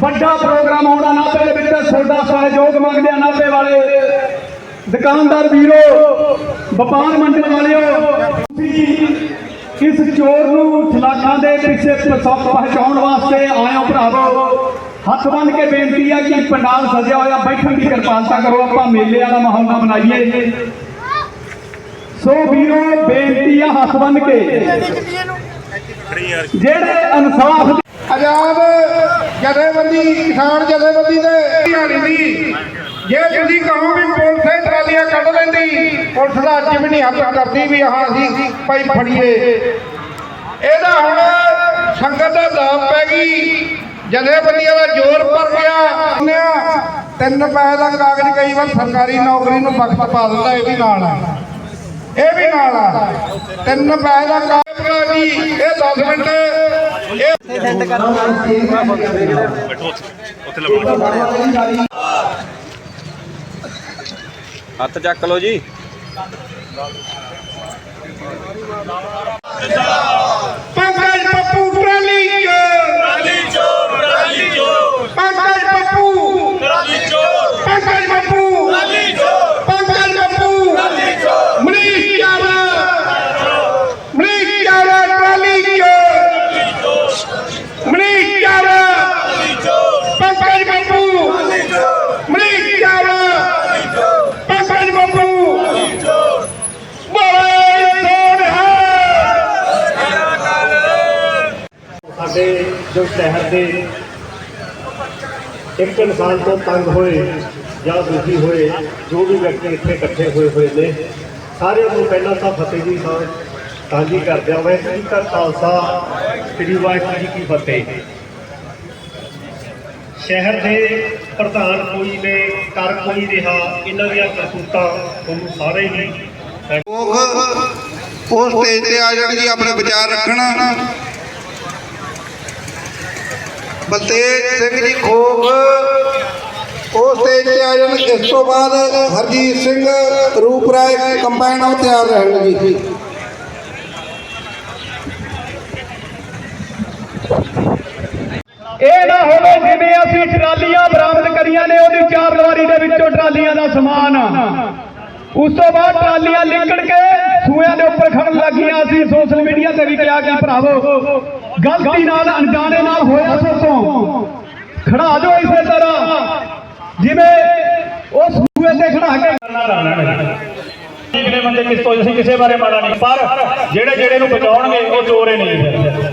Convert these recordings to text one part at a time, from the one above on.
ਵੱਡਾ ਪ੍ਰੋਗਰਾਮ ਹੋਣਾ ਨਾਭੇ ਦੇ ਵਿੱਚ ਤੁਹਾਡਾ ਸਹਿਯੋਗ ਮੰਗਦੇ ਆ ਨਾਭੇ ਵਾਲੇ। ਦੁਕਾਨਦਾਰ ਵੀਰੋ, ਵਪਾਰ ਮੰਡਲ ਵਾਲਿਓ ਇਸ ਚੋਰ ਨੂੰ ਸਲਾਖਾਂ ਦੇ ਪਿੱਛੇ ਪਹੁੰਚਾਉਣ ਵਾਸਤੇ ਆਇਓ ਭਰਾਵੋ। ਹੱਥ ਬੰਨ ਕੇ ਬੇਨਤੀ ਆ ਕਿ ਪੰਡਾਲ ਸਜਿਆ ਹੋਇਆ ਬੈਠਣ ਦੀ ਕਿਰਪਾਲਤਾ ਕਰੋ। ਆਪਾਂ ਮੇਲੇ ਵਾਲਾ ਮਾਹੌਲ ਨਾ ਬਣਾਈਏ ਸੋ ਵੀਰੋ, ਬੇਨਤੀ ਆ ਹੱਥ ਬੰਨ ਕੇ। ਜਿਹੜੇ ਇਨਸਾਫ ਆਜ਼ਾਦ ਜਥੇਬੰਦੀ, ਕਿਸਾਨ ਜਥੇਬੰਦੀ ਦੇ ਹਾਲੀ ਦੀ। ਜੇ ਤੁਸੀਂ ਕਹੋ ਵੀ ਪੁਲਿਸ ਇਹ ਟਰਾਲੀਆਂ ਕੱਢ ਲੈਂਦੀ, ਪੁਲਿਸ ਦਾ ਅੱਜ ਵੀ ਨਹੀਂ ਹੱਥ ਕਰਦੀ ਵੀ ਹਾਂ ਅਸੀਂ ਭਾਈ ਫੜੀਏ। ਇਹਦਾ ਹੁਣ ਸੰਗਤ ਦਾ ਦਾਮ ਪੈ ਗਈ। ਜਥੇਬੰਦੀਆਂ ਦਾ ਜ਼ੋਰ ਪਰ ਗਿਆ। ਤਿੰਨ ਪੈਸੇ ਦਾ ਕਾਗਜ਼ ਕਈ ਵਾਰ ਸਰਕਾਰੀ ਨੌਕਰੀ ਨੂੰ ਵਕਤ ਪਾ ਦਿੰਦਾ, ਇਹ ਵੀ ਨਾਲ ਆ। ਇਹ ਵੀ ਨਾਲ ਆ। ਤਿੰਨ ਪੈਸੇ ਦਾ ਕਾਗਜ਼ ਜੀ ਇਹ 10 ਮਿੰਟ ਇਹ ਹੱਥ ਚੱਕ ਲਓ ਜੀ। ਪੰਕਜ ਪੱਪੂ ਟਰਾਲੀ ਚੋਰ ਟਰਾਲੀ ਚੋਰ ਪੰਕਜ ਪੱਪੂ ਟਰਾਲੀ ਚੋਰ ਪੰਕਜ ਪੱਪੂ ਟਰਾਲੀ ਚੋਰ ਪੰਕਜ ਪੱਪੂ ਟਰਾਲੀ ਚੋਰ ਮਨੀਸ਼ ਚਾਵਲਾ ਮਨੀਸ਼ ਚਾਵਲਾ ਟਰਾਲੀ ਚੋਰ ਮਨੀਸ਼ ਚਾਵਲਾ ਪੰਕਜ ਪੱਪੂ ਮਨੀਸ਼ ਚਾਵਲਾ ਪੰਕਜ ਪੱਪੂ ਬੋਲੇ ਸੋਨਹਾ ਸਾਡੇ ਜੋ ਸ਼ਹਿਰ ਦੇ ਇੱਕ ਇਨਸਾਨ ਤੋਂ ਤੰਗ ਹੋਏ ਜਾਂ ਦੁਖੀ ਹੋਏ, ਜੋ ਵੀ ਵਿਅਕਤੀ ਇੱਥੇ ਇਕੱਠੇ ਹੋਏ ਹੋਏ ਨੇ, ਸਾਰਿਆਂ ਨੂੰ ਪਹਿਲਾਂ ਤਾਂ ਫਤਿਹ ਜੀ ਹਾਂ ਸਾਂਝੀ ਕਰਦੇ ਹਾਂ। ਵਾਹਿਗੁਰੂ ਜੀ ਕਾ ਖਾਲਸਾ, ਸ੍ਰੀ ਵਾਹਿਗੁਰੂ ਜੀ ਕੀ ਫਤਿਹ। ਸ਼ਹਿਰ ਦੇ ਪ੍ਰਧਾਨ ਕੋਈ ਨੇ ਕਰ ਕੋਈ ਰਿਹਾ, ਇਹਨਾਂ ਦੀਆਂ ਕਰਤੂਤਾਂ ਤੁਹਾਨੂੰ ਸਾਰੇ ਹੀ ਉਹ ਸਟੇਜ ਤੇ ਆ ਜਾਣ ਜੀ ਆਪਣੇ ਵਿਚਾਰ ਰੱਖਣ। ਬਲਤੇਜ ਸਿੰਘ ਜੀ ਖੋਖ ਉਹ ਸਟੇਜ ਤੇ ਆ ਜਾਣ ਇਸ ਤੋਂ ਬਾਅਦ ਹਰਜੀਤ ਸਿੰਘ ਰੂਪਰਾਏ ਕੰਬਾਈਨ ਉਹ ਤਿਆਰ ਰਹਿਣ ਜੀ। ਇਹ ਨਾ ਹੋਵੇ ਜਿਵੇਂ ਅਸੀਂ ਟਰਾਲੀਆਂ ਬਰਾਮਦ ਕਰੀਆਂ ਨੇ, ਉਹਦੀ ਚਾਰ ਲਵਾਰੀ ਦੇ ਵਿੱਚੋਂ ਟਰਾਲੀਆਂ ਦਾ ਸਮਾਨ। ਉਸ ਤੋਂ ਬਾਅਦ ਟਰਾਲੀਆਂ ਲਿਕੜ ਕੇ ਸੂਆਂ ਦੇ ਉੱਪਰ ਖੜਨ ਲੱਗੀਆਂ ਅਸੀਂ ਸੋਸ਼ਲ ਮੀਡੀਆ ਤੇ ਵੀ ਕਿਹਾ ਕਿ ਭਰਾਵੋ ਗਲਤੀ ਨਾਲ ਅਣਜਾਣੇ ਨਾਲ ਹੋਇਆ ਸੋਤੋਂ ਖੜਾ ਜੋ ਇਸੇ ਤਰ੍ਹਾਂ। ਜਿਵੇਂ ਉਹ ਸੂਏ ਤੇ ਖੜਾ ਕੇ ਜਿਹੜੇ ਬੰਦੇ ਕਿਸ ਤੋਂ ਅਸੀਂ ਕਿਸੇ ਬਾਰੇ ਮਾੜਾ ਨਹੀਂ। ਪਰ ਜਿਹੜੇ ਜਿਹੜੇ ਨੂੰ ਬਚਾਉਣਗੇ, ਉਹ ਚੋਰੇ ਨਹੀਂ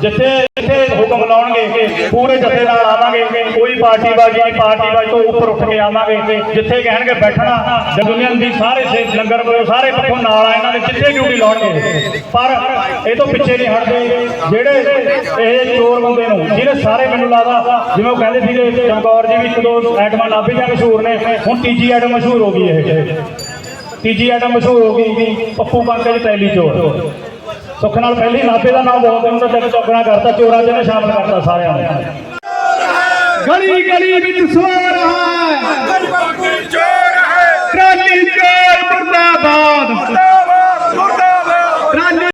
ਜਿੱਥੇ ਜਿੱਥੇ ਹੁਕਮ ਲਾਉਣਗੇ, ਪੂਰੇ ਜਥੇ ਨਾਲ ਆਵਾਂਗੇ, ਕੋਈ ਪਾਰਟੀ ਬਾਜੀ ਨਹੀਂ ਪਾਰਟੀ ਬਾਜੀ ਤੋਂ ਉੱਪਰ ਉੱਠ ਕੇ ਆਵਾਂਗੇ, ਜਿੱਥੇ ਕਹਿਣਗੇ ਬੈਠਣਾ ਦੁਨੀਆ ਦੀ ਸਾਰੇ ਸੇ ਲੰਗਰ ਕੋਲ ਸਾਰੇ ਪੱਖੋਂ ਨਾਲ ਆ ਇਹਨਾਂ ਦੇ, ਜਿੱਥੇ ਡਿਊਟੀ ਲਾਉਣਗੇ। ਪਰ ਇਹ ਤੋਂ ਪਿੱਛੇ ਨਹੀਂ ਹਟਦੇ, ਜਿਹੜੇ ਇਹ ਚੋਰ ਬੰਦੇ ਨੂੰ ਜਿਹੜੇ ਸਾਰੇ ਮੈਨੂੰ ਲੱਗਦਾ, ਜਿਵੇਂ ਉਹ ਕਹਿੰਦੇ ਸੀਗੇ, ਚਮਕੌਰ ਜੀ ਵੀ ਇੱਕ ਦੋ ਐਟਮਾਂ ਨਾਭੇ ਜਾਂ ਮਸ਼ਹੂਰ ਨੇ, ਹੁਣ ਤੀਜੀ ਐਟਮ ਮਸ਼ਹੂਰ ਹੋ ਗਈ ਇਹ। ਤੀਜੀ ਆਈਟਮ ਮਸ਼ਹੂਰ ਹੋ ਗਈ, ਪੱਪੂ ਪੰਕਜ ਟੈਲੀ ਚੋਰ। ਸੁੱਖ ਨਾਲ ਪਹਿਲੀ ਨਾਭੇ ਦਾ ਨਾਮ ਬਹੁਤ ਉਹਨਾਂ ਤੱਕ ਚੌਕਣਾ ਕਰਤਾ ਚੋਰਾਂ ਚ ਸ਼ਾਮਲ ਕਰਤਾ ਸਾਰਿਆਂ ਨੂੰ ਗਲੀ ਗਲੀ ਵਿੱਚ ਸੋ ਰਹਾ ਹੈ ਚੋਰ ਹੈ ਟਰਾਲੀ ਚੋਰ ਮੁਰਦਾਬਾਦ ਟਰਾਲੀ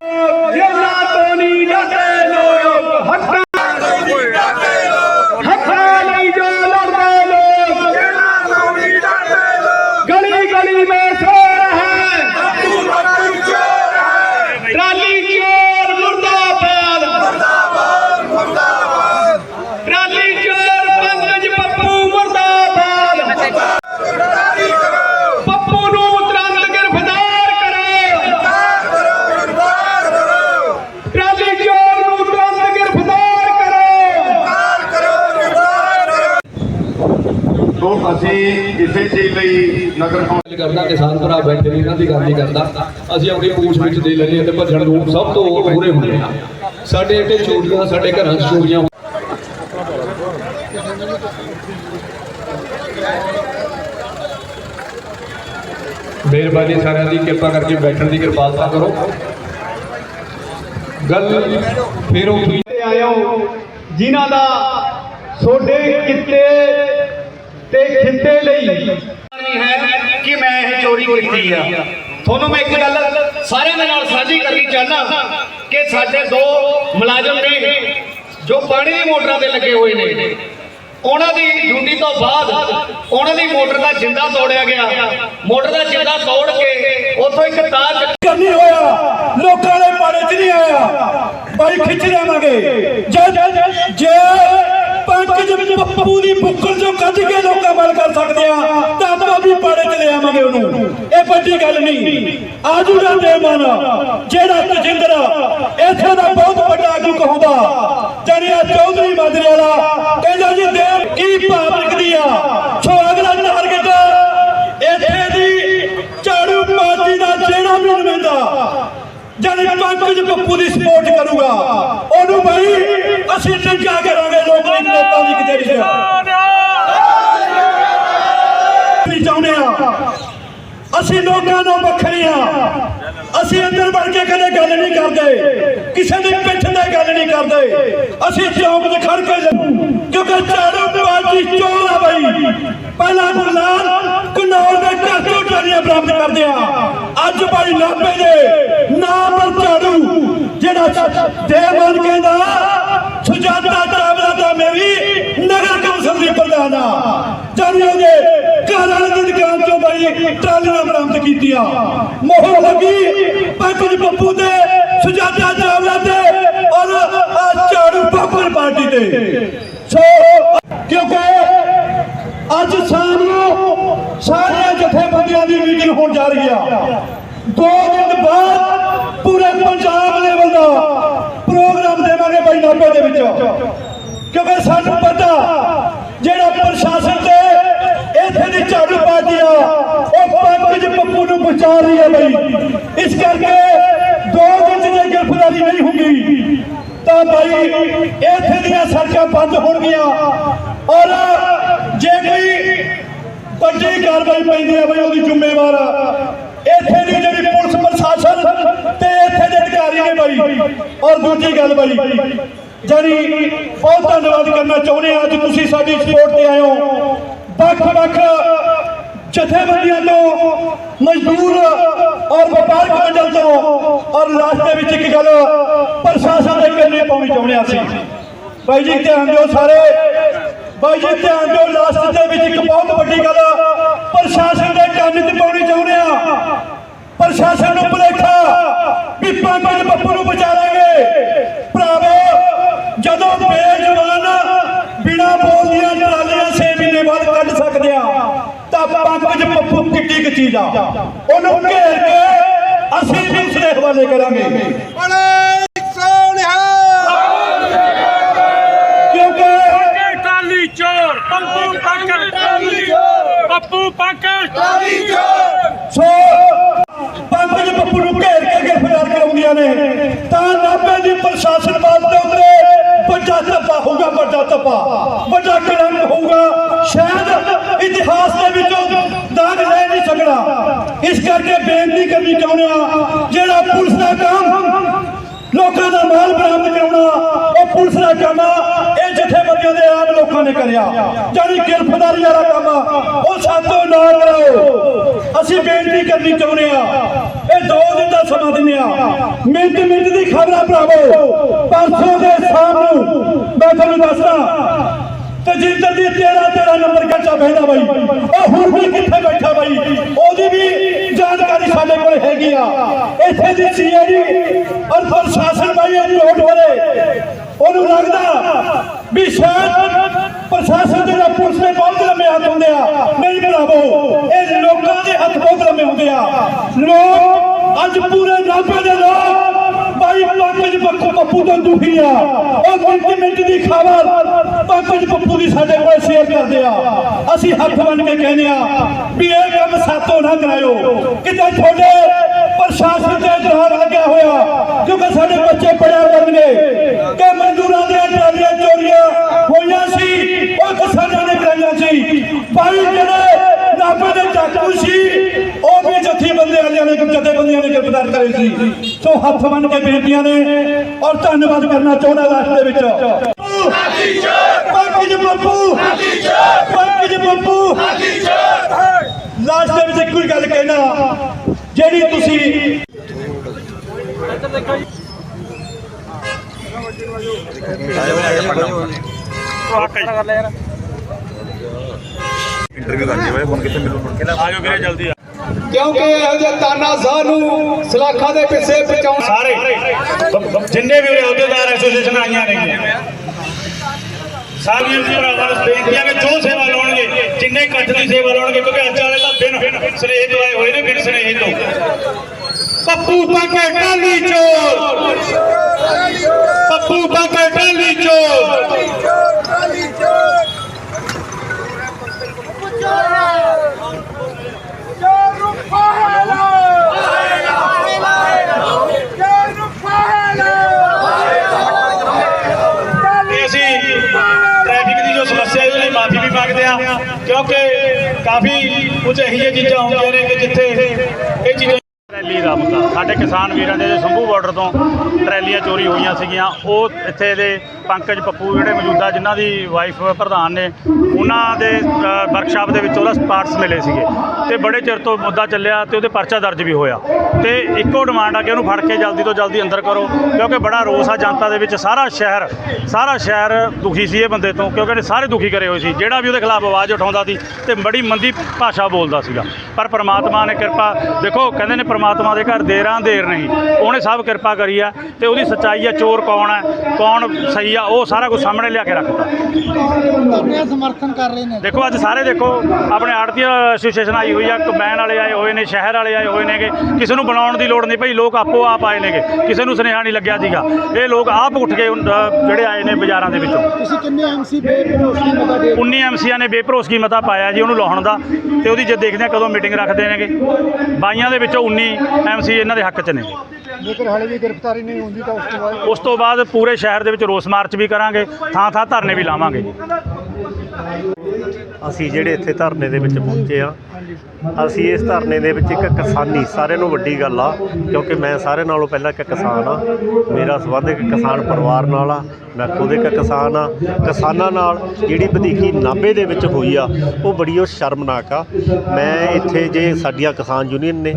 ਜੇਲਾ ਤੋਂ ਨਹੀਂ ਡਰਦੇ ਲੋਕ ਹੱਕਾਂ ਹੱਕਾਂ ਲਈ ਜੋ ਲੜਦੇ ਲੋਕ ਗਲੀ ਗਲੀ ਮੇਂ ਸੋ ਰਹਾ ਹੈ ਟਰਾਲੀ ਚੋਰ ਮੁਰਦਾਬਾਦ ਟਰਾਲੀ ਚੋਰ ਪੰਕਜ ਪੱਪੂ ਮੁਰਦਾਬਾਦ ਪੱਪੂ ਨੂੰ ਤੁਰੰਤ ਗ੍ਰਿਫਤਾਰ ਕਰੋ ਟਰਾਲੀ ਚੋਰ ਨੂੰ ਤੁਰੰਤ ਗ੍ਰਿਫਤਾਰ ਕਰੋ ਤੋਂ ਅਸੀਂ ਇਸੇ ਚੀਜ਼ ਲਈ ਨਗਰ ਕੌਂਸਲ ਗੱਲ ਕਰਦਾ ਕਿਸਾਨ ਭਰਾ ਬੈਠੇ ਨੇ ਇਹਨਾਂ ਦੀ ਗੱਲ ਨਹੀਂ ਕਰਦਾ। ਅਸੀਂ ਆਪਣੀ ਪੂਛ ਵਿੱਚ ਦੇ ਹਾਂ ਤੇ ਭੱਜਣ ਨੂੰ ਸਭ ਤੋਂ ਪੂਰੇ ਹੁੰਦੇ ਆ ਸਾਡੇ ਇੱਥੇ ਚੋਰੀਆਂ ਸਾਡੇ ਘਰਾਂ 'ਚ ਚੋਰੀਆਂ ਮਿਹਰਬਾਨੀ ਸਾਰਿਆਂ ਦੀ ਕਿਰਪਾ ਕਰਕੇ ਬੈਠਣ ਦੀ ਕਿਰਪਾਲਤਾ ਕਰੋ। ਗੱਲ ਫੇਰ ਉੱਠੀ ਤੇ ਆਇਓ ਜਿਨ੍ਹਾਂ ਦਾ ਸੋਡੇ ਕਿੱਤੇ ਤੇ ਖਿੱਤੇ ਲਈ ਹੈ ਕਿ ਮੈਂ ਇਹ ਚੋਰੀ ਕੀਤੀ ਆ। ਤੁਹਾਨੂੰ ਮੈਂ ਇੱਕ ਗੱਲ ਸਾਰਿਆਂ ਦੇ ਨਾਲ ਸਾਂਝੀ ਕਰਨੀ ਚਾਹੁੰਦਾ ਕਿ ਸਾਡੇ ਦੋ ਮੁਲਾਜ਼ਮ ਨੇ ਜੋ ਪਾਣੀ ਦੀ ਮੋਟਰਾਂ ਤੇ ਲੱਗੇ ਹੋਏ ਨੇ, ਉਹਨਾਂ ਦੀ ਡਿਊਟੀ ਤੋਂ ਬਾਅਦ ਉਹਨਾਂ ਦੀ ਮੋਟਰ ਦਾ ਜਿੰਦਾ ਤੋੜਿਆ ਗਿਆ। ਮੋਟਰ ਦਾ ਜਿੰਦਾ ਤੋੜ ਕੇ ਉੱਥੋਂ ਇੱਕ ਤਾਰ ਕਰਨੀ ਹੋਇਆ। ਲੋਕਾਂ ਦੇ ਪਾੜੇ 'ਚ ਨਹੀਂ ਆਇਆ। ਬਾਈ ਖਿੱਚ ਲਿਆਵਾਂਗੇ। ਜੇ ਜੇ ਪੰਕਜ ਪੱਪੂ ਦੀ ਬੁੱਕਲ ਚੋਂ ਕੱਢ ਕੇ ਲੋਕਾਂ ਵੱਲ ਕਰ ਸਕਦੇ ਆ, ਤਾਂ ਆਪਾਂ ਵੀ ਪਾੜੇ 'ਚ ਲਿਆਵਾਂਗੇ ਉਹਨੂੰ। ਇਹ ਵੱਡੀ ਗੱਲ ਨਹੀਂ। ਆਜੂਗਾ ਦੇਵਾਨ ਜਿਹੜਾ ਤਜਿੰਦਰ ਇੱਥੇ ਦਾ ਬਹੁਤ ਵੱਡਾ ਆਗੂ ਕਹੂੰਦਾ ਜਣਿਆ ਚੌਧਰੀ ਮਾਦਰੇ ਵਾਲਾ, ਕਹਿੰਦਾ ਜੀ ਦੇਵ ਕੀ ਭਾਵ ਲਿਖਦੀ ਆ? ਸੋ ਅਗਲਾ ਟਾਰਗੇਟ ਇੱਥੇ ਦੀ ਝਾੜੂ ਪਾਰਟੀ ਦਾ ਜਿਹੜਾ ਵੀ ਨੁਮਾਇੰਦਾ ਜਦ ਪੰਕਜ ਪੱਪੂ ਦੀ ਸਪੋਰਟ ਕਰੂਗਾ ਉਹਨੂੰ ਬਈ ਅਸੀਂ ਟਿਕਾ ਕਰਾਂਗੇ ਲੋਕ ਨੇਤਾ ਦੀ ਕਚਹਿਰੀ 'ਚ ਨਹੀਂ ਚਾਹੁੰਦੇ ਆ ਅਸੀਂ ਲੋਕਾਂ ਨੂੰ ਵੱਖਰੀਆਂ ਅਸੀਂ ਅੰਦਰ ਵੜ ਕੇ ਕਦੇ ਗੱਲ ਨਹੀਂ ਕਰਦੇ ਕਿਸੇ ਦੀ ਪਿੱਠ ਤੇ ਗੱਲ ਨਹੀਂ ਕਰਦੇ ਅਸੀਂ ਚੌਂਕ 'ਚ ਖੜ ਕੇ ਕਿਉਂਕਿ ਝਾੜੂ ਪਾਰਟੀ ਚੋਰ ਆ ਬਈ ਪਹਿਲਾਂ ਗੁਰਨਾਮ ਕਨੌਰ ਦੇ ਘਰ ਤੋਂ ਟਾਲੀਆਂ ਬਰਾਮਦ ਕਰਦੇ ਆ ਅੱਜ ਭਾਈ ਨਾਭੇ ਦੇ ਨਾਮ ਪਰ ਝਾੜੂ, ਜਿਹੜਾ ਦੇਵਨ ਕਹਿੰਦਾ, ਸੁਜਾਤਾ ਚਾਵਲਾ ਦਾ ਮੇਰੀ ਨਗਰ ਕੌਂਸਲ ਦੀ ਪ੍ਰਧਾਨ ਆ। ਜਾਨੀਆਂ ਦੇ ਘਰ ਵਾਲੇ ਦੀ ਦੁਕਾਨ ਤੋਂ ਬਾਈ ਟਰਾਲੀਆਂ ਬਰਾਮਦ ਕੀਤੀਆਂ। ਮੋਹਰ ਲੱਗੀ ਪੰਕਜ ਪੱਪੂ ਤੇ ਸੁਜਾਤਾ ਚਾਵਲਾ ਤੇ ਔਰ ਆਹ ਝਾੜੂ ਪਾਪਰ ਪਾਰਟੀ ਤੇ। ਸੋ, ਕਿਉਂਕਿ ਅੱਜ ਸ਼ਾਮ ਨੂੰ ਸਾਰੇ ਜਥੇਬੰਦੀਆਂ ਦੀ ਮੀਟਿੰਗ ਹੋਣ ਜਾ ਰਹੀ ਆ। ਦੋ ਦਿਨ ਬਾਅਦ ਪੂਰੇ ਪੰਜਾਬ ਲੈਵਲ ਦਾ ਪ੍ਰੋਗਰਾਮ ਦੇਵਾਂਗੇ ਬਾਈ ਨਾਭੇ ਦੇ ਵਿੱਚ। ਕਿਉਂਕਿ ਸਾਨੂੰ ਪਤਾ, ਜਿਹੜਾ ਪ੍ਰਸ਼ਾਸਨ ਤੇ ਇੱਥੇ ਦੀ ਝਾੜੂ ਪਾਰਟੀ ਆ, ਉਹ ਪੰਕਜ ਪੱਪੂ ਨੂੰ ਬਚਾ ਰਹੀ ਹੈ ਬਈ। ਇਸ ਕਰਕੇ ਦੋ ਦਿਨ 'ਚ ਜੇ ਗ੍ਰਿਫਤਾਰੀ ਨਹੀਂ ਹੁੰਦੀ, ਤਾਂ ਬਾਈ ਇੱਥੇ ਦੀਆਂ ਸੜਕਾਂ ਬੰਦ ਹੋਣਗੀਆਂ। ਔਰ ਜੇ ਕੋਈ ਵੱਡੀ ਕਾਰਵਾਈ ਪੈਂਦੀ ਹੈ ਬਈ ਉਹਦੀ ਜ਼ਿੰਮੇਵਾਰ ਇੱਥੇ ਦੀ ਜਿਹੜੀ ਪੁਲਿਸ ਪ੍ਰਸ਼ਾਸਨ ਤੇ ਇੱਥੇ ਦੇ ਅਧਿਕਾਰੀ ਨੇ ਬਈ। ਔਰ ਦੂਜੀ ਗੱਲ ਬਈ ਜਾਨੀ ਬਹੁਤ ਧੰਨਵਾਦ ਕਰਨਾ ਚਾਹੁੰਦੇ ਹਾਂ ਅੱਜ ਤੁਸੀਂ ਸਾਡੀ ਸਪੋਰਟ ਤੇ ਆਏ ਵੱਖ-ਵੱਖ ਜਥੇਬੰਦੀਆਂ ਤੋਂ ਮਜ਼ਦੂਰ ਔਰ ਵਪਾਰ ਮੰਡਲ ਤੋਂ ਔਰ ਲਾਸਟ ਦੇ ਵਿੱਚ ਇੱਕ ਗੱਲ ਪ੍ਰਸ਼ਾਸਨ ਦੇ ਕੰਨੇ ਪਾਉਣੀ ਚਾਹੁੰਦੇ ਹਾਂ ਅਸੀਂ। ਬਾਈ ਜੀ, ਧਿਆਨ ਦਿਓ ਸਾਰੇ। ਬਾਈ ਧਿਆਨ ਦਿਓ, ਲਾਸਟ ਦੇ ਵਿੱਚ ਇੱਕ ਬਹੁਤ ਵੱਡੀ ਗੱਲ ਪ੍ਰਸ਼ਾਸਨ ਦੇ ਕੰਨ 'ਚ ਪਾਉਣੀ ਚਾਹੁੰਦੇ ਆ। ਪ੍ਰਸ਼ਾਸਨ ਨੂੰ ਭੁਲੇਖਾ ਵੀ ਪੰਕਜ ਪੱਪੂ ਨੂੰ ਬਚਾ ਲਾਂਗੇ। ਭਰਾਵੋ, ਜਦੋਂ ਬੇਜਵਾਨ ਬਿਨਾ ਬੋਲਦੀਆਂ ਟਰਾਲੀਆਂ 6 ਮਹੀਨੇ ਬਾਅਦ ਕੱਢ ਸਕਦੇ ਆ, ਤਾਂ ਪੰਜ ਪੱਪੂ ਕਿੱਡੀ ਕੁ ਚੀਜ਼ ਆ। ਉਹਨੂੰ ਘੇਰ ਕੇ ਅਸੀਂ ਵੀ ਉਸ ਹਵਾਲੇ ਕਰਾਂਗੇ। ਕਿਉਂਕਿ ਟਾਲੀ ਚੋਰ ਪੱਪੂ ਪੰਕਜ ਟਾਲੀ ਟਾਲੀ ਚੋਰ ਸੋ ਪੰਕਜ ਪੱਪੂ ਨੂੰ ਘੇਰ ਕੇ ਗ੍ਰਿਫਤਾਰ ਕਰਾਉਂਦੀਆਂ ਨੇ। ਤਾਂ ਨਾਭੇ ਦੀ ਪ੍ਰਸ਼ਾਸਨ ਬਾਦ ਦੇ ਉੱਤੇ ਵੱਡਾ ਧੱਪਾ ਹੋਊਗਾ ਵੱਡਾ ਧੱਪਾ। ਵੱਡਾ ਕਲੰਕ ਹੋਊਗਾ। ਸ਼ਾਇਦ ਇਤਿਹਾਸ ਦੇ ਵਿੱਚੋਂ ਦਾਗ ਲੈ ਨਹੀਂ ਸਕਣਾ। ਇਸ ਕਰਕੇ ਬੇਨਤੀ ਕਰਨੀ ਚਾਹੁੰਦੇ ਆ ਜਿਹੜਾ ਪੁਲਿਸ ਦਾ ਕੰਮ ਲੋਕਾਂ ਦਾ ਮਾਲ ਬਰਾਮਦ ਕਰਾਉਣਾ ਉਹ ਪੁਲਿਸ ਦਾ ਕੰਮ ਆ। ਇਹ ਜਥੇਬੰਦੀਆਂ ਦੇ ਆਮ ਲੋਕਾਂ ਨੇ ਕਰਿਆ ਜਾਨੀ ਗ੍ਰਿਫਤਾਰੀ ਵਾਲਾ ਕੰਮ ਉਹ ਸਾਤੋਂ ਨਾ ਕਰਾਓ। ਅਸੀਂ ਬੇਨਤੀ ਕਰਨੀ ਚਾਹੁੰਦੇ ਆ ਇਹ ਦੋ ਦਿਨ ਦਾ ਸਮਾਂ ਦਿੰਦੇ ਆ ਮਿੰਟ ਮਿੰਟ ਦੀ ਖਬਰਾਂ ਭਰਾਵੋ, ਪਰਸੋਂ ਦੇ ਸ਼ਾਮ ਨੂੰ ਮੈਂ ਤੁਹਾਨੂੰ ਦੱਸਦਾ, ਤਜਿੰਦਰ ਦੀ 13 13 ਨੰਬਰ ਕੱਚਾ ਬਹਿਦਾ ਬਾਈ। ਉਹ ਹੁਣ ਵੀ ਕਿੱਥੇ ਬੈਠਾ ਬਾਈ? ਉਹਦੀ ਵੀ ਜਾਣਕਾਰੀ ਸਾਡੇ ਕੋਲ ਹੈਗੀ ਆ। ਇੱਥੇ ਦੀ ਸੀਆਈਡੀ ਔਰ ਪ੍ਰਸ਼ਾਸਨ ਬਾਈ ਇਹ ਨੋਟ ਵਰੇ ਉਹਨੂੰ ਲੱਗਦਾ ਵੀ ਸ਼ਾਇਦ ਪ੍ਰਸ਼ਾਸਨ ਦੇ ਨਾਲ ਪੁਲਿਸ ਦੇ ਬਹੁਤ ਲੰਮੇ ਹੱਥ ਹੁੰਦੇ ਆ। ਨਹੀਂ ਭਰਾਵੋ, ਇਹ ਲੋਕਾਂ ਦੇ ਹੱਥ ਬਹੁਤ ਲੰਮੇ ਹੁੰਦੇ ਆ। ਲੋਕ ਅੱਜ ਪੂਰੇ ਨਾਭੇ ਦੇ ਲੋਕ ਭਾਈ ਪੰਕਜ ਪੱਪੂ ਪੱਪੂ ਤੋਂ ਦੁਖੀ ਆ। ਉਹ ਮਿੰਟ ਦੀ ਖਬਰ ਪੰਕਜ ਪੱਪੂ ਦੀ ਸਾਡੇ ਕੋਲ ਸ਼ੇਅਰ ਕਰਦੇ ਆ। ਅਸੀਂ ਹੱਥ ਬੰਨ ਕੇ ਕਹਿੰਦੇ ਆ ਵੀ ਇਹ ਕੰਮ ਸਾਤੋਂ ਨਾ ਕਰਾਇਓ। ਕਿਤੇ ਤੁਹਾਡੇ ਪ੍ਰਸ਼ਾਸਨ ਤੇ ਦਰਾਰ ਲੱਗਿਆ ਹੋਇਆ। ਕਿਉਂਕਿ ਸਾਡੇ ਬੱਚੇ ਪੜਿਆ ਕਰਨਗੇ ਕਿ ਮਜ਼ਦੂਰਾਂ ਦੀਆਂ ਟਰਾਲੀਆਂ ਚੋਰੀਆਂ ਹੋਈਆਂ ਸੀ ਉਹ ਕਿਸਾਨਾਂ ਨੇ ਕਰਾਈਆਂ ਸੀ। ਭਾਈ ਜਿਹੜੇ ਨਾਭੇ ਦੇ ਚਾਕੂ ਸੀ ਉਹ ਵੀ ਜਥੇਬੰਦੀਆਂ ਵਾਲਿਆਂ ਨੇ ਜਥੇਬੰਦੀਆਂ ਨੇ ਗ੍ਰਿਫਤਾਰ ਕਰੇ ਸੀ। ਸੋ ਹੱਥ ਬੰਨ ਕੇ ਬੇਨਤੀਆਂ ਨੇ ਔਰ ਧੰਨਵਾਦ ਕਰਨਾ ਚਾਹੁੰਦਾ ਲਾਸਟ ਦੇ ਵਿੱਚ। ਪੰਕਜ ਬੱਬੂ ਪੰਕਜ ਬੱਬੂ ਲਾਸਟ ਦੇ ਵਿੱਚ ਇੱਕੋ ਹੀ ਗੱਲ ਕਹਿਣਾ। ਜਿਹੜੀ ਤੁਸੀਂ ਆਜੋ ਵੀਰੇ ਜਲਦੀ ਆ। ਕਿਉਂਕਿ ਇਹੋ ਜਿਹੇ ਤਾਨਾਸ਼ਾਹ ਨੂੰ ਸਲਾਖਾਂ ਦੇ ਪਿੱਛੇ ਪਹੁੰਚਾਉਣ ਸਾਰੇ। ਜਿੰਨੇ ਵੀ ਉਰੇ ਅਹੁਦੇਦਾਰ ਐਸੋਸੀਏਸ਼ਨ ਆਈਆਂ ਨੇ। ਸਾਰੀਆਂ ਭਰਾਵਾਂ ਨੂੰ ਬੇਨਤੀ ਹੈ ਕਿ ਜੋ ਸੇਵਾ ਲਾਉਣਗੇ ਜਿੰਨੇ ਇਕੱਠ ਦੀ ਸੇਵਾ ਲਾਉਣਗੇ ਕਿਉਂਕਿ ਅੱਜ ਵਾਲੇ ਤਾਂ ਬਿਨ ਸਨੇਹ ਤੋਂ ਆਏ ਹੋਏ ਨੇ ਬਿਨ ਸਨੇਹ ਤੋਂ। ਪੱਪੂ ਪਾਕੇ ਟਾਲੀ ਚੋਰ ਪੱਪੂ ਪਾਕੇ ਟਾਲੀ ਚੋਰ ਤੇ ਅਸੀਂ ਟ੍ਰੈਫਿਕ ਦੀ ਜੋ ਸਮੱਸਿਆ ਇਹਦੇ ਲਈ ਮਾਫੀ ਵੀ ਮੰਗਦੇ ਆ ਕਿਉਂਕਿ ਕਾਫੀ ਕੁਝ ਇਹੋ ਜਿਹੀਆਂ ਚੀਜ਼ਾਂ ਹੁੰਦੀਆਂ ਨੇ ਕਿ ਜਿੱਥੇ ਇਹ ਚੀਜ਼ਾਂ ਟਰੈਲੀ ਦਾ ਮੁੱਦਾ। ਸਾਡੇ ਕਿਸਾਨ ਵੀਰਾਂ ਦੇ ਜੋ ਸੰਭੂ ਬਾਰਡਰ ਤੋਂ ਟਰੈਲੀਆਂ ਚੋਰੀ ਹੋਈਆਂ ਸੀਗੀਆਂ। ਉਹ ਇੱਥੇ ਦੇ ਪੰਕਜ ਪੱਪੂ ਜਿਹੜੇ ਮੌਜੂਦਾ ਜਿਨ੍ਹਾਂ ਦੀ ਵਾਈਫ ਪ੍ਰਧਾਨ ਨੇ, ਉਹਨਾਂ ਦੇ ਵਰਕਸ਼ਾਪ ਦੇ ਵਿੱਚ ਉਹਦਾ ਪਾਰਟਸ ਮਿਲੇ ਸੀਗੇ। ਤੇ ਬੜੇ ਚਿਰ ਤੋਂ ਮੁੱਦਾ ਚੱਲਿਆ ਤੇ ਉਹਦੇ ਪਰਚਾ ਦਰਜ ਵੀ ਹੋਇਆ। ਤੇ ਇੱਕੋ ਡਿਮਾਂਡ ਆ ਕਿ ਉਹਨੂੰ ਫੜ ਕੇ ਜਲਦੀ ਤੋਂ ਜਲਦੀ ਅੰਦਰ ਕਰੋ, ਕਿਉਂਕਿ ਬੜਾ ਰੋਸ ਆ ਜਨਤਾ ਦੇ ਵਿੱਚ। ਸਾਰਾ ਸ਼ਹਿਰ ਸਾਰਾ ਸ਼ਹਿਰ ਦੁਖੀ ਸੀ ਇਹ ਬੰਦੇ ਤੋਂ, ਕਿਉਂਕਿ ਇਹਨੇ ਸਾਰੇ ਦੁਖੀ ਕਰੇ ਹੋਏ ਸੀ। ਜਿਹੜਾ ਵੀ ਉਹਦੇ ਖਿਲਾਫ ਆਵਾਜ਼ ਉਠਾਉਂਦਾ ਸੀ ਤੇ ਬੜੀ ਮੰਦੀ ਭਾਸ਼ਾ ਬੋਲਦਾ ਸੀਗਾ। ਪਰ ਪ੍ਰਮਾਤਮਾ ਨੇ ਕਿਰਪਾ, ਦੇਖੋ, ਕਹਿੰਦੇ ਨੇ ਪ੍ਰਮਾਤਮਾ ਦੇ ਘਰ ਦੇਰਾਂ ਦੇਰ ਨਹੀਂ। ਉਹਨੇ ਸਭ ਕਿਰਪਾ ਕਰੀ ਆ ਤੇ ਉਹਦੀ ਸੱਚਾਈ ਆ ਚੋਰ ਕੌਣ ਹੈ ਕੌਣ ਸਹੀ ਆ ਉਹ ਸਾਰਾ ਕੁਝ ਸਾਹਮਣੇ ਲਿਆ ਕੇ ਰੱਖਤਾ। ਸਮਰਥਨ ਕਰ ਰਹੇ ਨੇ? ਦੇਖੋ ਅੱਜ ਸਾਰੇ ਦੇਖੋ ਆਪਣੇ ਆੜਤੀ ਐਸੋਸੀਏਸ਼ਨ ਆਈ ਹੋਈ ਆ ਕੰਬਾਈਨ ਵਾਲੇ ਆਏ ਹੋਏ ਨੇ ਸ਼ਹਿਰ ਵਾਲੇ ਆਏ ਹੋਏ ਨੇਗੇ। ਕਿਸੇ ਨੂੰ ਬਣਾਉਣ ਦੀ ਲੋੜ ਨਹੀਂ ਭਈ ਲੋਕ ਆਪੋ ਆਪ ਆਏ ਨੇਗੇ। ਕਿਸੇ ਨੂੰ ਸੁਨੇਹਾ ਨਹੀਂ ਲੱਗਿਆ ਸੀਗਾ। ਇਹ ਲੋਕ ਆਪ ਉੱਠ ਕੇ ਜਿਹੜੇ ਆਏ ਨੇ ਬਾਜ਼ਾਰਾਂ ਦੇ ਵਿੱਚੋਂ। ਤੁਸੀਂ ਕਿੰਨੇ ਐਮਸੀ ਬੇਭਰੋਸਗੀ ਮਤਾ ਦੇ 19 ਐਮਸੀਆਂ ਨੇ ਬੇਭਰੋਸਗੀ ਮਤਾ ਪਾਇਆ ਜੀ ਉਹਨੂੰ ਲਾਉਣ ਦਾ। ਤੇ ਉਹਦੀ ਜੇ ਦੇਖਦੇ ਆ ਕਦੋਂ ਮੀਟਿੰਗ ਰੱਖਦੇ ਨੇਗੇ। ਬਾਈਆਂ ਦੇ ਵਿੱਚੋਂ 19 ਐਮਸੀ ਇਹਨਾਂ ਦੇ ਹੱਕ 'ਚ ਨੇ। ਜੇਕਰ ਹਾਲੇ ਵੀ ਗ੍ਰਿਫਤਾਰੀ ਨਹੀਂ ਹੁੰਦੀ ਤਾਂ ਉਸ ਤੋਂ ਬਾਅਦ ਉਸ ਤੋਂ ਬਾਅਦ ਪੂਰੇ ਸ਼ਹਿਰ ਦੇ ਵਿੱਚ ਰੋਸ ਮਾਰਚ ਵੀ ਕਰਾਂਗੇ ਥਾਂ ਥਾਂ ਧਰਨੇ ਵੀ ਲਾਵਾਂਗੇ। ਅਸੀਂ ਜਿਹੜੇ ਇੱਥੇ ਧਰਨੇ ਦੇ ਵਿੱਚ ਪਹੁੰਚੇ ਆ, ਅਸੀਂ ਇਸ ਧਰਨੇ ਦੇ ਵਿੱਚ ਇੱਕ ਕਿਸਾਨੀ, ਸਾਰਿਆਂ ਨੂੰ ਵੱਡੀ ਗੱਲ ਆ, ਕਿਉਂਕਿ ਮੈਂ ਸਾਰਿਆਂ ਨਾਲੋਂ ਪਹਿਲਾਂ ਇੱਕ ਕਿਸਾਨ ਆ। ਮੇਰਾ ਸੰਬੰਧ ਇੱਕ ਕਿਸਾਨ ਪਰਿਵਾਰ ਨਾਲ ਆ, ਮੈਂ ਖੁਦ ਇੱਕ ਕਿਸਾਨ ਆ। ਕਿਸਾਨਾਂ ਨਾਲ ਜਿਹੜੀ ਵਧੀਕੀ ਨਾਭੇ ਦੇ ਵਿੱਚ ਹੋਈ ਆ, ਉਹ ਬੜੀ ਉਹ ਸ਼ਰਮਨਾਕ ਆ। ਮੈਂ ਇੱਥੇ ਜੇ ਸਾਡੀਆਂ ਕਿਸਾਨ ਯੂਨੀਅਨ ਨੇ,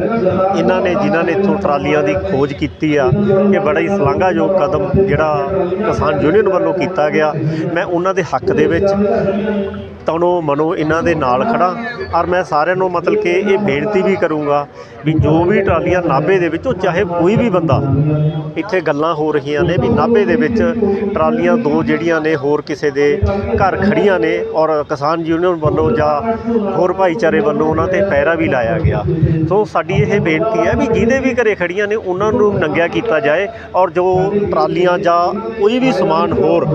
ਇਹਨਾਂ ਨੇ ਜਿਨ੍ਹਾਂ ਨੇ ਇੱਥੋਂ ਟਰਾਲੀਆਂ ਦੀ ਖੋਜ ਕੀਤੀ ਆ, ਇਹ ਬੜਾ ਹੀ ਸ਼ਲਾਘਾਯੋਗ ਕਦਮ ਜਿਹੜਾ ਕਿਸਾਨ ਯੂਨੀਅਨ ਵੱਲੋਂ ਕੀਤਾ ਗਿਆ। ਮੈਂ ਉਹਨਾਂ ਦੇ ਹੱਕ ਦੇ ਵਿੱਚ ਤਾਂ ਤਨੋ ਮਨੋ ਇਹਨਾਂ ਦੇ ਨਾਲ ਖੜਾ ਔਰ ਮੈਂ ਸਾਰਿਆਂ ਨੂੰ ਮਤਲਬ ਕਿ ਇਹ ਬੇਨਤੀ ਵੀ ਕਰੂੰਗਾ ਵੀ ਜੋ ਵੀ ਟਰਾਲੀਆਂ ਨਾਭੇ ਦੇ ਵਿੱਚ, ਉਹ ਚਾਹੇ ਕੋਈ ਵੀ ਬੰਦਾ ਇੱਥੇ ਗੱਲਾਂ ਹੋ ਰਹੀਆਂ ਨੇ, ਵੀ ਨਾਭੇ ਦੇ ਵਿੱਚ ਟਰਾਲੀਆਂ ਦੋ ਜਿਹੜੀਆਂ ਨੇ ਹੋਰ ਕਿਸੇ ਦੇ ਘਰ ਖੜੀਆਂ ਨੇ ਔਰ ਕਿਸਾਨ ਯੂਨੀਅਨ ਵੱਲੋਂ ਜਾਂ ਹੋਰ ਭਾਈਚਾਰੇ ਵੱਲੋਂ ਉਹਨਾਂ ਤੇ ਪੈਰਾ ਵੀ ਲਾਇਆ ਗਿਆ। ਸੋ ਸਾਡੀ ਇਹ ਬੇਨਤੀ ਹੈ ਵੀ ਜਿਹਦੇ ਵੀ ਘਰੇ ਖੜੀਆਂ ਨੇ, ਉਹਨਾਂ ਨੂੰ ਨੰਗਿਆ ਕੀਤਾ ਜਾਏ ਔਰ ਜੋ ਟਰਾਲੀਆਂ ਜਾਂ ਕੋਈ ਵੀ ਸਮਾਨ ਹੋਰ,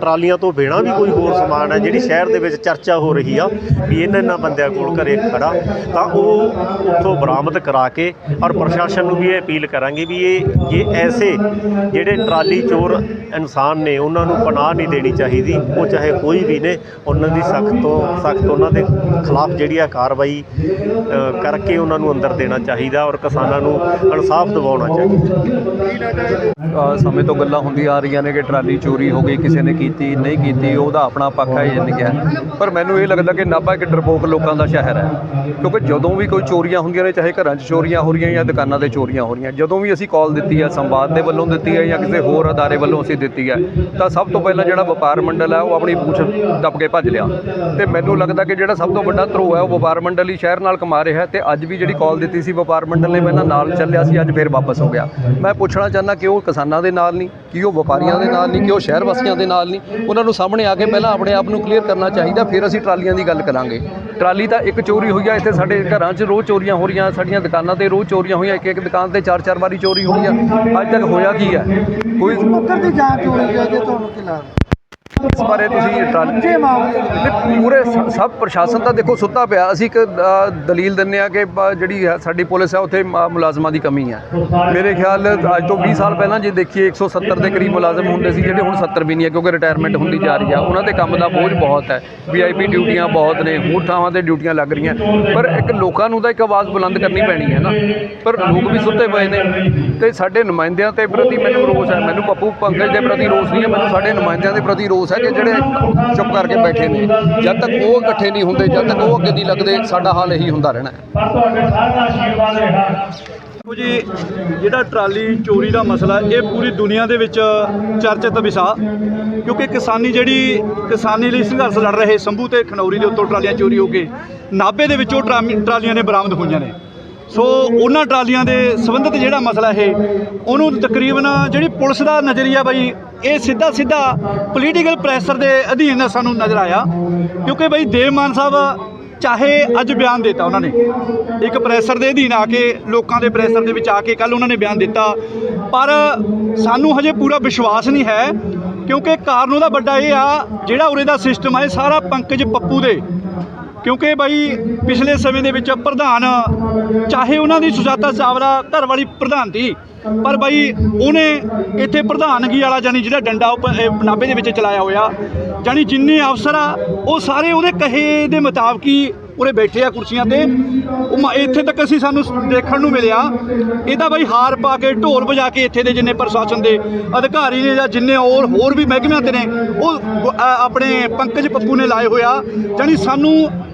ਟਰਾਲੀਆਂ ਤੋਂ ਬਿਨਾਂ ਵੀ ਕੋਈ ਹੋਰ ਸਮਾਨ ਹੈ, ਜਿਹੜੀ ਸ਼ਹਿਰ ਦੇ ਵਿੱਚ ਚਰਚਾ ਚਰਚਾ ਹੋ ਰਹੀ ਆ ਵੀ ਇਹਨਾਂ ਇਹਨਾਂ ਬੰਦਿਆਂ ਕੋਲ ਘਰੇ ਖੜਾ, ਤਾਂ ਉਹ ਉੱਥੋਂ ਬਰਾਮਦ ਕਰਾ ਕੇ ਔਰ ਪ੍ਰਸ਼ਾਸਨ ਨੂੰ ਵੀ ਇਹ ਅਪੀਲ ਕਰਾਂਗੇ ਵੀ ਇਹ ਇਹ ਐਸੇ ਜਿਹੜੇ ਟਰਾਲੀ ਚੋਰ ਇਨਸਾਨ ਨੇ, ਉਹਨਾਂ ਨੂੰ ਪਨਾਹ ਨਹੀਂ ਦੇਣੀ ਚਾਹੀਦੀ, ਉਹ ਚਾਹੇ ਕੋਈ ਵੀ ਨੇ, ਉਹਨਾਂ ਦੀ ਸਖਤ ਤੋਂ ਸਖਤ ਉਹਨਾਂ ਦੇ ਖਿਲਾਫ ਜਿਹੜੀ ਆ ਕਾਰਵਾਈ ਕਰਕੇ ਉਹਨਾਂ ਨੂੰ ਅੰਦਰ ਦੇਣਾ ਚਾਹੀਦਾ ਔਰ ਕਿਸਾਨਾਂ ਨੂੰ ਇਨਸਾਫ ਦਿਵਾਉਣਾ ਚਾਹੀਦਾ। ਸਮੇਂ ਤੋਂ ਗੱਲਾਂ ਹੁੰਦੀਆਂ ਆ ਰਹੀਆਂ ਨੇ ਕਿ ਟਰਾਲੀ ਚੋਰੀ ਹੋ ਗਈ, ਕਿਸੇ ਨੇ ਕੀਤੀ, ਨਹੀਂ ਕੀਤੀ, ਉਹਦਾ ਆਪਣਾ ਪੱਖ ਹੈ ਜਾਂ ਨਹੀਂ ਹੈ ਪਰ ਮੈਨੂੰ ਇਹ ਲੱਗਦਾ ਕਿ ਨਾਭਾ ਇੱਕ ਡਰਪੋਕ ਲੋਕਾਂ ਦਾ ਸ਼ਹਿਰ ਹੈ। ਕਿਉਂਕਿ ਜਦੋਂ ਵੀ ਕੋਈ ਚੋਰੀਆਂ ਹੁੰਦੀਆਂ ਨੇ, ਚਾਹੇ ਘਰਾਂ 'ਚ ਚੋਰੀਆਂ ਹੋ ਰਹੀਆਂ ਜਾਂ ਦੁਕਾਨਾਂ ਤੇ ਚੋਰੀਆਂ ਹੋ ਰਹੀਆਂ, ਜਦੋਂ ਵੀ ਅਸੀਂ ਕਾਲ ਦਿੱਤੀ ਹੈ, ਸੰਵਾਦ ਦੇ ਵੱਲੋਂ ਦਿੱਤੀ ਹੈ ਜਾਂ ਕਿਸੇ ਹੋਰ ਅਦਾਰੇ ਵੱਲੋਂ ਅਸੀਂ ਦਿੱਤੀ ਹੈ, ਤਾਂ ਸਭ ਤੋਂ ਪਹਿਲਾਂ ਜਿਹੜਾ ਵਪਾਰ ਮੰਡਲ ਹੈ, ਉਹ ਆਪਣੀ ਪੂਛ ਦੱਬ ਕੇ ਭੱਜ ਲਿਆ। ਤੇ ਮੈਨੂੰ ਲੱਗਦਾ ਕਿ ਜਿਹੜਾ ਸਭ ਤੋਂ ਵੱਡਾ ਧਰੋ ਹੈ, ਉਹ ਵਪਾਰ ਮੰਡਲ ਹੀ ਸ਼ਹਿਰ ਨਾਲ ਕਮਾ ਰਿਹਾ ਹੈ ਤੇ ਅੱਜ ਵੀ ਜਿਹੜੀ ਕਾਲ ਦਿੱਤੀ ਸੀ ਵਪਾਰ ਮੰਡਲ ਨੇ, ਪਹਿਲਾਂ ਨਾਲ ਚੱਲਿਆ ਸੀ, ਅੱਜ ਫੇਰ ਵਾਪਸ ਹੋ ਗਿਆ। ਮੈਂ ਪੁੱਛਣਾ ਚਾਹੁੰਦਾ ਕਿ ਉਹ ਕਿਸਾਨਾਂ ਦੇ ਨਾਲ ਨਹੀਂ, ਕਿ ਉਹ ਵਪਾਰੀਆਂ ਦੇ ਨਾਲ ਨਹੀਂ, ਕਿ ਉਹ ਸ਼ਹਿਰ ਵਾਸੀਆਂ ਦੇ ਨਾਲ ਨਹੀਂ? ਉਹਨਾਂ ਨੂੰ ਸਾਹਮਣੇ ਆ ਕੇ ਪਹਿਲਾਂ ਆਪਣੇ ਆਪ ਨੂੰ ਕਲੀਅਰ ਕਰਨਾ ਚਾਹੀਦਾ ਫਿਰ ਅਸੀਂ ਟਰਾਲੀਆਂ ਦੀ ਗੱਲ ਕਰਾਂਗੇ। ਟਰਾਲੀ ਤਾਂ ਇੱਕ ਚੋਰੀ ਹੋਈ ਆ, ਇੱਥੇ ਸਾਡੇ ਘਰਾਂ 'ਚ ਰੋਜ਼ ਚੋਰੀਆਂ ਹੋ ਰਹੀਆਂ, ਸਾਡੀਆਂ ਦੁਕਾਨਾਂ ਤੇ ਰੋਜ਼ ਚੋਰੀਆਂ ਹੋਈਆਂ ਇੱਕ ਇੱਕ ਦੁਕਾਨ ਤੇ ਚਾਰ ਚਾਰ ਵਾਰੀ ਚੋਰੀ ਹੋਈ ਆ। ਅੱਜ ਤੱਕ ਹੋਇਆ ਕੀ ਹੈ ਕੋਈ ਪੱਤਰ ਦੀ ਜਾਂਚ ਹੋਣੀ ਚਾਹੀਦੀ ਤੁਹਾਨੂੰ ਕੀ ਲੱਗਦਾ। ਇਸ ਬਾਰੇ ਤੁਸੀਂ ਟਰਾਲੀ ਪੂਰੇ ਸਭ ਪ੍ਰਸ਼ਾਸਨ ਤਾਂ ਦੇਖੋ ਸੁੱਤਾ ਪਿਆ। ਅਸੀਂ ਇੱਕ ਦਲੀਲ ਦਿੰਨੇ ਆ ਕਿ ਜਿਹੜੀ ਸਾਡੀ ਪੁਲਿਸ ਹੈ ਉੱਥੇ ਮੁਲਾਜ਼ਮਾਂ ਦੀ ਕਮੀ ਹੈ। ਮੇਰੇ ਖਿਆਲ ਅੱਜ ਤੋਂ 20 ਸਾਲ ਪਹਿਲਾਂ ਜੇ ਦੇਖੀਏ 170 ਦੇ ਕਰੀਬ ਮੁਲਾਜ਼ਮ ਹੁੰਦੇ ਸੀ ਜਿਹੜੇ ਹੁਣ 70 ਵੀ ਨਹੀਂ ਹੈ ਕਿਉਂਕਿ ਰਿਟਾਇਰਮੈਂਟ ਹੁੰਦੀ ਜਾ ਰਹੀ ਆ ਉਹਨਾਂ ਦੇ ਕੰਮ ਦਾ ਬੋਝ ਬਹੁਤ ਹੈ। ਵੀਆਈਪੀ ਡਿਊਟੀਆਂ ਬਹੁਤ ਨੇ ਹੋਰ ਥਾਵਾਂ ਤੇ ਡਿਊਟੀਆਂ ਲੱਗ ਰਹੀਆਂ। ਪਰ ਇੱਕ ਲੋਕਾਂ ਨੂੰ ਤਾਂ ਇੱਕ ਆਵਾਜ਼ ਬੁਲੰਦ ਕਰਨੀ ਪੈਣੀ ਹੈ ਨਾ। ਪਰ ਲੋਕ ਵੀ ਸੁੱਤੇ ਪਏ ਨੇ। ਤੇ ਸਾਡੇ ਨੁਮਾਇੰਦਿਆਂ ਤੇ ਪ੍ਰਤੀ ਮੈਨੂੰ ਰੋਸ ਹੈ। ਮੈਨੂੰ ਪੱਪੂ ਪੰਕਜ ਦੇ ਪ੍ਰਤੀ ਰੋਸ ਨਹੀਂ ਹੈ। ਮੈਨੂੰ ਸਾਡੇ ਨੁਮਾਇੰਦਿਆਂ ਦੇ ਪ੍ਰਤੀ ਰੋਸ ਹੈ ਕਿ ਜਿਹੜੇ ਚੁੱਪ ਕਰਕੇ ਬੈਠੇ ਨੇ ਜਦ ਤੱਕ ਉਹ ਇਕੱਠੇ ਨਹੀਂ ਹੁੰਦੇ ਜਦ ਤੱਕ ਉਹ ਅੱਗੇ ਨਹੀਂ ਲੱਗਦੇ ਸਾਡਾ ਹਾਲ ਇਹੀ ਹੁੰਦਾ ਰਹਿਣਾ ਹੈ। ਪਰ ਤੁਹਾਡੇ ਸਾਰਿਆਂ ਦਾ ਆਸ਼ੀਰਵਾਦ ਰਿਹਾ ਜੀ ਜਿਹੜਾ ਟਰਾਲੀ ਚੋਰੀ ਦਾ ਮਸਲਾ ਇਹ ਪੂਰੀ ਦੁਨੀਆ ਦੇ ਵਿੱਚ ਚਰਚਿਤ ਵਿਸ਼ਾ ਕਿਉਂਕਿ ਕਿਸਾਨੀ ਜਿਹੜੀ ਕਿਸਾਨੀ ਲਈ ਸੰਘਰਸ਼ ਲੜ ਰਹੇ ਸੰਭੂ ਤੇ ਖਨੌਰੀ ਦੇ ਉੱਤੋਂ ਟਰਾਲੀਆਂ ਚੋਰੀ ਹੋ ਕੇ ਨਾਭੇ ਦੇ ਵਿੱਚੋਂ ਟਰਾਲੀਆਂ ਨੇ ਬਰਾਮਦ ਹੋਈਆਂ ਨੇ। ਸੋ ਉਹਨਾਂ ਟਰਾਲੀਆਂ ਦੇ ਸੰਬੰਧਿਤ ਜਿਹੜਾ ਮਸਲਾ ਇਹ ਉਹਨੂੰ ਤਕਰੀਬਨ ਜਿਹੜੀ ਪੁਲਿਸ ਦਾ ਨਜ਼ਰੀਆ ਬਈ ਇਹ ਸਿੱਧਾ ਸਿੱਧਾ ਪੋਲੀਟੀਕਲ ਪ੍ਰੈਸ਼ਰ ਦੇ ਅਧੀਨ ਸਾਨੂੰ ਨਜ਼ਰ ਆਇਆ, ਕਿਉਂਕਿ ਬਈ ਦੇਵ ਮਾਨ ਸਾਹਿਬ ਚਾਹੇ ਅੱਜ ਬਿਆਨ ਦਿੱਤਾ ਉਹਨਾਂ ਨੇ, ਇੱਕ ਪ੍ਰੈਸ਼ਰ ਦੇ ਅਧੀਨ ਆ ਕੇ, ਲੋਕਾਂ ਦੇ ਪ੍ਰੈਸ਼ਰ ਦੇ ਵਿੱਚ ਆ ਕੇ ਕੱਲ ਉਹਨਾਂ ਨੇ ਬਿਆਨ ਦਿੱਤਾ, ਪਰ ਸਾਨੂੰ ਹਜੇ ਪੂਰਾ ਵਿਸ਼ਵਾਸ ਨਹੀਂ ਹੈ, ਕਿਉਂਕਿ ਕਾਰਨ ਉਹਦਾ ਵੱਡਾ ਇਹ ਆ, ਜਿਹੜਾ ਉਰੇ ਦਾ ਸਿਸਟਮ ਆ, ਇਹ ਸਾਰਾ ਪੰਕਜ ਪੱਪੂ ਦੇ ਕਿਉਂਕਿ ਬਾਈ ਪਿਛਲੇ ਸਮੇਂ ਦੇ ਵਿੱਚ ਪ੍ਰਧਾਨ, ਚਾਹੇ ਉਹਨਾਂ ਦੀ ਸੁਜਾਤਾ ਚਾਵਲਾ ਘਰ ਵਾਲੀ ਪ੍ਰਧਾਨ ਸੀ, ਪਰ ਬਾਈ ਉਹਨੇ ਇੱਥੇ ਪ੍ਰਧਾਨਗੀ ਵਾਲਾ ਜਾਨੀ ਜਿਹੜਾ ਡੰਡਾ ਉਹ ਨਾਭੇ ਦੇ ਵਿੱਚ ਚਲਾਇਆ ਹੋਇਆ ਜਾਨੀ ਜਿੰਨੇ ਅਫਸਰ ਆ, ਉਹ ਸਾਰੇ ਉਹਦੇ ਕਹੇ ਦੇ ਮੁਤਾਬਕ ਹੀ ਉਰੇ ਬੈਠੇ ਆ ਕੁਰਸੀਆਂ ਤੇ। ਉਹ ਮ- ਇੱਥੇ ਤੱਕ ਅਸੀਂ ਸਾਨੂੰ ਸ- ਦੇਖਣ ਨੂੰ ਮਿਲਿਆ, ਇਹਦਾ ਬਾਈ ਹਾਰ ਪਾ ਕੇ ਢੋਲ ਵਜਾ ਕੇ ਇੱਥੇ ਦੇ ਜਿੰਨੇ ਪ੍ਰਸ਼ਾਸਨ ਦੇ ਅਧਿਕਾਰੀ ਨੇ ਜਾਂ ਜਿੰਨੇ ਹੋਰ ਹੋਰ ਵੀ ਮਹਿਕਮਿਆਂ ਤੇ ਨੇ, ਉਹ ਗ- ਅ- ਆਪਣੇ ਪੰਕਜ ਪੱਪੂ ਨੇ ਲਾਏ ਹੋਇਆ ਜਾਣੀ ਸਾਨੂੰ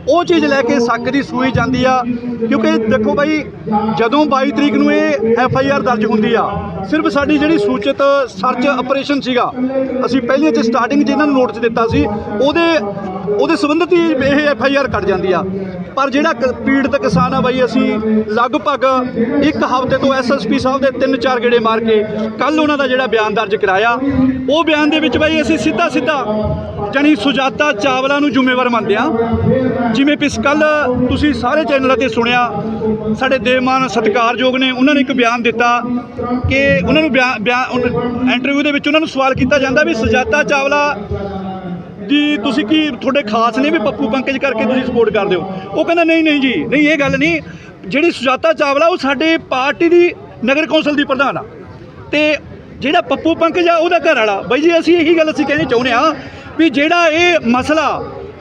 ਉਹ ਚੀਜ਼ ਲੈ ਕੇ ਸੱਕ ਦੀ ਸੂਈ ਜਾਂਦੀ ਆ, ਕਿਉਂਕਿ ਦੇਖੋ ਬਾਈ, ਜਦੋਂ 22 ਤਰੀਕ ਨੂੰ ਇਹ ਐਫ ਆਈ ਆਰ ਦਰਜ ਹੁੰਦੀ ਆ, ਸਿਰਫ ਸਾਡੀ ਜਿਹੜੀ ਸੂਚਿਤ ਸਰਚ ਆਪਰੇਸ਼ਨ ਸੀਗਾ, ਅਸੀਂ ਪਹਿਲੇ ਚ ਸਟਾਰਟਿੰਗ 'ਚ ਇਹਨਾਂ ਨੂੰ ਨੋਟਿਸ ਦਿੱਤਾ ਸੀ, ਉਹਦੇ ਉਹਦੇ ਸੰਬੰਧਿਤ ਹੀ ਇਹ ਐਫ ਆਈ ਆਰ ਕੱਟ ਜਾਂਦੀ ਆ, ਪਰ ਜਿਹੜਾ ਕ- ਪੀੜਤ ਕਿਸਾਨ ਆ ਬਾਈ, ਅਸੀਂ ਲਗਭਗ ਇੱਕ ਹਫ਼ਤੇ ਤੋਂ ਐਸ ਐਸ ਪੀ ਸਾਹਿਬ ਦੇ ਤਿੰਨ ਚਾਰ ਗੇੜੇ ਮਾਰ ਕੇ ਕੱਲ ਉਹਨਾਂ ਦਾ ਜਿਹੜਾ ਬਿਆਨ ਦਰਜ ਕਰਾਇਆ, ਉਹ ਬਿਆਨ ਦੇ ਵਿੱਚ ਬਾਈ ਅਸੀਂ ਸਿੱਧਾ ਸਿੱਧਾ ਜਾਣੀ ਸੁਜਾਤਾ ਚਾਵਲਾ ਨੂੰ ਜ਼ਿੰਮੇਵਾਰ ਮੰਨਦੇ ਆ ਜਿਵੇਂ ਪਿਸ ਕੱਲ ਤੁਸੀਂ ਸਾਰੇ ਚੈਨਲਾਂ ਤੇ ਸੁਣਿਆ, ਸਾਡੇ ਦੇਵਮਾਨ ਸਤਿਕਾਰਯੋਗ ਨੇ ਉਹਨਾਂ ਨੇ ਇੱਕ ਬਿਆਨ ਦਿੱਤਾ ਕਿ ਉਹਨਾਂ ਨੂੰ ਬਿਆਨ ਬਿਆਨ ਇੰਟਰਵਿਊ ਦੇ ਵਿੱਚ ਉਹਨਾਂ ਨੂੰ ਸਵਾਲ ਕੀਤਾ ਜਾਂਦਾ ਵੀ ਸੁਜਾਤਾ ਚਾਵਲਾ ਜੀ ਤੁਸੀਂ ਕੀ ਤੁਹਾਡੇ ਖਾਸ ਨੇ ਵੀ ਪੱਪੂ ਪੰਕਜ ਕਰਕੇ ਤੁਸੀਂ ਸਪੋਰਟ ਕਰਦੇ ਹੋ? ਉਹ ਕਹਿੰਦਾ ਨਹੀਂ ਨਹੀਂ ਜੀ, ਨਹੀਂ, ਇਹ ਗੱਲ ਨਹੀਂ। ਜਿਹੜੀ ਸੁਜਾਤਾ ਚਾਵਲਾ, ਉਹ ਸਾਡੇ ਪਾਰਟੀ ਦੀ ਨਗਰ ਕੌਂਸਲ ਦੀ ਪ੍ਰਧਾਨ ਆ। ਤੇ ਜਿਹੜਾ ਪੱਪੂ ਪੰਕਜ ਆ, ਉਹਦਾ ਘਰ ਵਾਲਾ। ਬਾਈ ਜੀ, ਅਸੀਂ ਇਹੀ ਗੱਲ ਅਸੀਂ ਕਹਿਣੀ ਚਾਹੁੰਦੇ ਆ ਵੀ ਜਿਹੜਾ ਇਹ ਮਸਲਾ,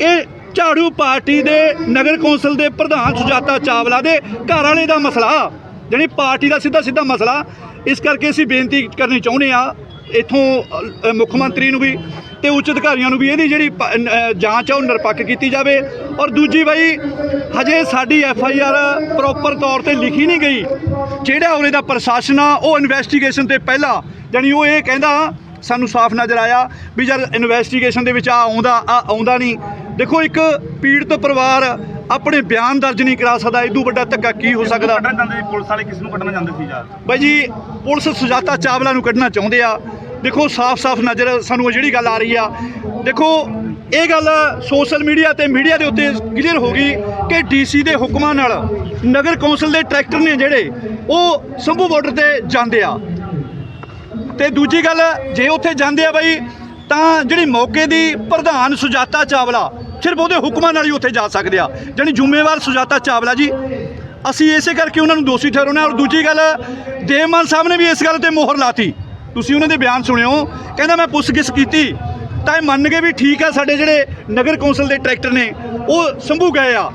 ਇਹ ਝਾੜੂ ਪਾਰਟੀ ਦੇ ਨਗਰ ਕੌਂਸਲ ਦੇ ਪ੍ਰਧਾਨ ਸੁਜਾਤਾ ਚਾਵਲਾ ਦੇ ਘਰ ਵਾਲੇ ਦਾ ਮਸਲਾ, ਜਾਣੀ ਪਾਰਟੀ ਦਾ ਸਿੱਧਾ ਸਿੱਧਾ ਮਸਲਾ, ਇਸ ਕਰਕੇ ਅਸੀਂ ਬੇਨਤੀ ਕਰਨੀ ਚਾਹੁੰਦੇ ਆ ਇਥੋਂ ਮੁੱਖ ਮੰਤਰੀ ਨੂੰ ਵੀ ਤੇ ਉੱਚ ਅਧਿਕਾਰੀਆਂ ਨੂੰ ਵੀ ਇਹਦੀ ਜਿਹੜੀ ਪ- ਨ- ਅ, ਜਾਂਚ ਆ ਉਹ ਨਿਰਪੱਖ ਕੀਤੀ ਜਾਵੇ। ਔਰ ਦੂਜੀ ਬਾਈ ਹਜੇ ਸਾਡੀ ਐਫ ਆਈ ਆਰ ਪ੍ਰੋਪਰ ਤੌਰ ਤੇ ਲਿਖੀ ਨਹੀਂ ਗਈ। ਜਿਹੜਾ ਉਹਦੇ ਦਾ ਪ੍ਰਸ਼ਾਸਨ ਆ ਉਹ ਇਨਵੈਸਟੀਗੇਸ਼ਨ ਤੇ ਪਹਿਲਾਂ ਜਾਣੀ ਉਹ ਇਹ ਕਹਿੰਦਾ ਸਾਨੂੰ ਸਾਫ਼ ਨਜ਼ਰ ਆਇਆ ਵੀ ਜਦ ਇਨਵੈਸਟੀਗੇਸ਼ਨ ਦੇ ਵਿੱਚ ਆ ਆਉਂਦਾ ਆ ਆਉਂਦਾ ਨਹੀਂ। ਦੇਖੋ ਇੱਕ ਪੀੜਤ ਪਰਿਵਾਰ ਆਪਣੇ ਬਿਆਨ ਦਰਜ ਨਹੀਂ ਕਰਾ ਸਕਦਾ ਇਦੋਂ ਵੱਡਾ ਧੱਕਾ ਕੀ ਹੋ ਸਕਦਾ? ਪੁਲਿਸ ਵਾਲੇ ਕਿਸ ਨੂੰ ਕੱਢਣਾ ਚਾਹੁੰਦੇ ਸੀ ਯਾਰ ਬਾਈ ਜੀ ਪੁਲਿਸ ਸੁਜਾਤਾ ਚਾਵਲਾ ਨੂੰ ਕੱਢਣਾ ਚਾਹੁੰਦੇ ਆ। ਦੇਖੋ, ਸਾਫ਼-ਸਾਫ਼ ਨਜ਼ਰ ਸਾਨੂੰ ਉਹ ਜਿਹੜੀ ਗੱਲ ਆ ਰਹੀ ਆ। ਦੇਖੋ, ਇਹ ਗੱਲ ਸੋਸ਼ਲ ਮੀਡੀਆ ਤੇ ਮੀਡੀਆ ਦੇ ਉੱਤੇ ਕਲੀਅਰ ਹੋ ਗਈ ਕਿ ਡੀਸੀ ਦੇ ਹੁਕਮਾਂ ਨਾਲ ਨਗਰ ਕੌਂਸਲ ਦੇ ਟਰੈਕਟਰ ਨੇ ਜਿਹੜੇ, ਉਹ ਸੰਭੂ ਬਾਰਡਰ ਤੇ ਜਾਂਦੇ ਆ। ਤੇ ਦੂਜੀ ਗੱਲ, ਜੇ ਉੱਥੇ ਜਾਂਦੇ ਆ ਬਾਈ, ਤਾਂ ਜਿਹੜੀ ਮੌਕੇ ਦੀ ਪ੍ਰਧਾਨ ਸੁਜਾਤਾ ਚਾਵਲਾ, ਸਿਰਫ ਉਹਦੇ ਹੁਕਮਾਂ ਨਾਲ ਹੀ ਉੱਥੇ ਜਾ ਸਕਦੇ ਆ। ਜਾਣੀ ਜ਼ਿੰਮੇਵਾਰ ਸੁਜਾਤਾ ਚਾਵਲਾ ਜੀ, ਅਸੀਂ ਇਸੇ ਕਰਕੇ ਉਹਨਾਂ ਨੂੰ ਦੋਸ਼ੀ ਠਹਿਰਾਉਂਦੇ ਹਾਂ। ਔਰ ਦੂਜੀ ਗੱਲ, ਦੇਵਮਾਨ ਸਾਹਿਬ ਨੇ ਵੀ ਇਸ ਗੱਲ ਤੇ ਮੋਹਰ ਲਾਤੀ। ਤੁਸੀਂ ਉਹਨਾਂ ਦੇ ਬਿਆਨ ਸੁਣਿਓ। ਕਹਿੰਦਾ ਮੈਂ ਪੁੱਛਗਿੱਛ ਕੀਤੀ, ਤਾਂ ਇਹ ਮੰਨ ਗਏ ਵੀ ਠੀਕ ਆ, ਸਾਡੇ ਜਿਹੜੇ ਨਗਰ ਕੌਂਸਲ ਦੇ ਟਰੈਕਟਰ ਨੇ, ਉਹ ਸੰਭੂ ਗਏ ਆ।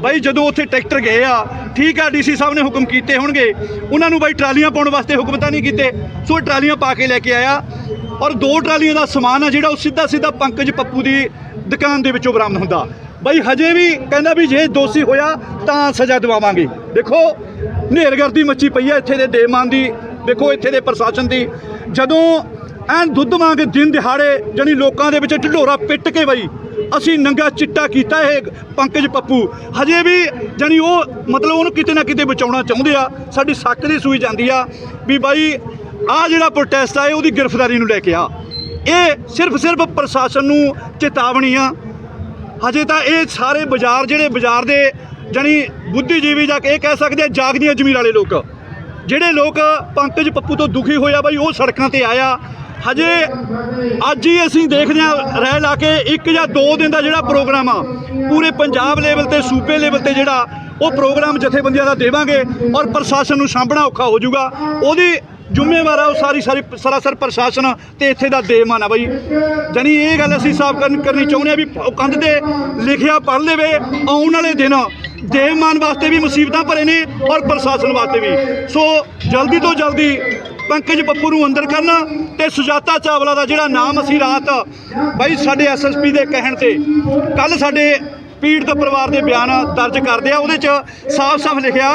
ਬਾਈ, ਜਦੋਂ ਉੱਥੇ ਟਰੈਕਟਰ ਗਏ ਆ, ਠੀਕ ਆ, ਡੀਸੀ ਸਾਹਿਬ ਨੇ ਹੁਕਮ ਕੀਤੇ ਹੋਣਗੇ। ਉਹਨਾਂ ਨੂੰ ਬਾਈ ਟਰਾਲੀਆਂ ਪਾਉਣ ਵਾਸਤੇ ਹੁਕਮ ਤਾਂ ਨਹੀਂ ਕੀਤੇ, ਸੋ ਟਰਾਲੀਆਂ ਪਾ ਕੇ ਲੈ ਕੇ ਆਇਆ। ਔਰ ਦੋ ਟਰਾਲੀਆਂ ਦਾ ਸਮਾਨ ਆ, ਜਿਹੜਾ ਉਹ ਸਿੱਧਾ ਸਿੱਧਾ ਪੰਕਜ ਪੱਪੂ ਦੀ ਦੁਕਾਨ ਦੇ ਵਿੱਚੋਂ ਬਰਾਮਦ ਹੁੰਦਾ। ਬਾਈ, ਹਜੇ ਵੀ ਕਹਿੰਦਾ ਵੀ ਜੇ ਦੋਸ਼ੀ ਹੋਇਆ, ਤਾਂ ਸਜ਼ਾ ਦਿਵਾਵਾਂਗੇ। ਦੇਖੋ ਨੇਰਗਰਦੀ ਮੱਚੀ ਪਈ ਆ, ਇੱਥੇ ਦੇ ਦੇਮਾਨ ਦੀ, ਦੇਖੋ, ਇੱਥੇ ਦੇ ਪ੍ਰਸ਼ਾਸਨ ਦੀ। ਜਦੋਂ ਐਨ ਦੁੱਧ ਵਾਂਗ ਦਿਨ ਦਿਹਾੜੇ ਜਣੀ ਲੋਕਾਂ ਦੇ ਵਿੱਚ ਢਿਡੋਰਾ ਪਿੱਟ ਕੇ ਬਈ, ਅਸੀਂ ਨੰਗਾ ਚਿੱਟਾ ਕੀਤਾ ਇਹ ਪੰਕਜ ਪੱਪੂ। ਹਜੇ ਵੀ ਜਾਨੀ ਉਹ ਮਤਲਬ ਉਹਨੂੰ ਕਿਤੇ ਨਾ ਕਿਤੇ ਬਚਾਉਣਾ ਚਾਹੁੰਦੇ ਆ, ਸਾਡੀ ਸੱਕ ਦੀ ਸੂਈ ਜਾਂਦੀ ਆ ਵੀ ਬਾਈ ਆ ਜਿਹੜਾ ਪ੍ਰੋਟੈਸਟ ਆ, ਇਹ ਉਹਦੀ ਗ੍ਰਿਫਤਾਰੀ ਨੂੰ ਲੈ ਕੇ ਆ। ਇਹ ਸਿਰਫ ਸਿਰਫ ਪ੍ਰਸ਼ਾਸਨ ਨੂੰ ਚੇਤਾਵਨੀ ਆ। ਹਜੇ ਤਾਂ ਇਹ ਸਾਰੇ ਬਾਜ਼ਾਰ ਜਿਹੜੇ ਬਾਜ਼ਾਰ ਦੇ ਜਾਨੀ ਬੁੱਧੀਜੀਵੀ ਜਾ ਕੇ ਇਹ ਕਹਿ ਸਕਦੇ ਆ, ਜਾਗਦੀਆਂ ਜ਼ਮੀਰ ਵਾਲੇ ਲੋਕ। ਜਿਹੜੇ ਲੋਕ ਪੰਕਜ ਪੱਪੂ ਤੋਂ ਦੁਖੀ ਹੋਇਆ ਬਾਈ, ਉਹ ਸੜਕਾਂ ਤੇ ਆਇਆ। ਹਜੇ ਅੱਜ ਹੀ ਅਸੀਂ ਦੇਖਦੇ ਹਾਂ, ਰਹਿ ਲਾ ਕੇ ਇੱਕ ਜਾਂ ਦੋ ਦਿਨ ਦਾ ਜਿਹੜਾ ਪ੍ਰੋਗਰਾਮ ਆ, ਪੂਰੇ ਪੰਜਾਬ ਲੈਵਲ ਤੇ, ਸੂਬੇ ਲੈਵਲ ਤੇ ਜਿਹੜਾ ਉਹ ਪ੍ਰੋਗਰਾਮ ਜਥੇਬੰਦੀਆਂ ਦਾ ਦੇਵਾਂਗੇ ਔਰ ਪ੍ਰਸ਼ਾਸਨ ਨੂੰ ਸਾਂਭਣਾ ਔਖਾ ਹੋ ਜਾਊਗਾ। ਉਹਦੀ ਜ਼ਿੰਮੇਵਾਰ ਆ, ਉਹ ਸਾਰੀ ਸਾਰੀ ਸਰਾਸਰ ਪ੍ਰਸ਼ਾਸਨ ਤੇ ਇੱਥੇ ਦਾ ਦੇਮਾਨ ਆ ਬਾਈ। ਜਾਨੀ ਇਹ ਗੱਲ ਅਸੀਂ ਸਾਫ਼ ਕਰਨ ਕਰਨੀ ਚਾਹੁੰਦੇ ਆ ਵੀ ਉਹ ਕੰਧ ਤੇ ਲਿਖਿਆ ਪੜ੍ਹ ਲਵੇ, ਆਉਣ ਵਾਲੇ ਦਿਨ ਦੇਵਮਾਨ ਵਾਸਤੇ ਵੀ ਮੁਸੀਬਤਾਂ ਭਰੇ ਨੇ ਔਰ ਪ੍ਰਸ਼ਾਸਨ ਵਾਸਤੇ ਵੀ। ਸੋ ਜਲਦੀ ਤੋਂ ਜਲਦੀ ਪੰਕਜ ਪੱਪੂ ਨੂੰ ਅੰਦਰ ਕਰਨਾ ਤੇ ਸੁਜਾਤਾ ਚਾਵਲਾ ਦਾ ਜਿਹੜਾ ਨਾਮ ਅਸੀਂ ਰਾਤ ਬਾਈ ਸਾਡੇ ਐਸਐਸਪੀ ਦੇ ਕਹਿਣ ਤੇ ਕੱਲ ਸਾਡੇ ਪੀੜਤ ਪਰਿਵਾਰ ਦੇ ਬਿਆਨ ਦਰਜ ਕਰਦੇ ਆ। ਉਹਦੇ 'ਚ ਸਾਫ਼-ਸਾਫ਼ ਲਿਖਿਆ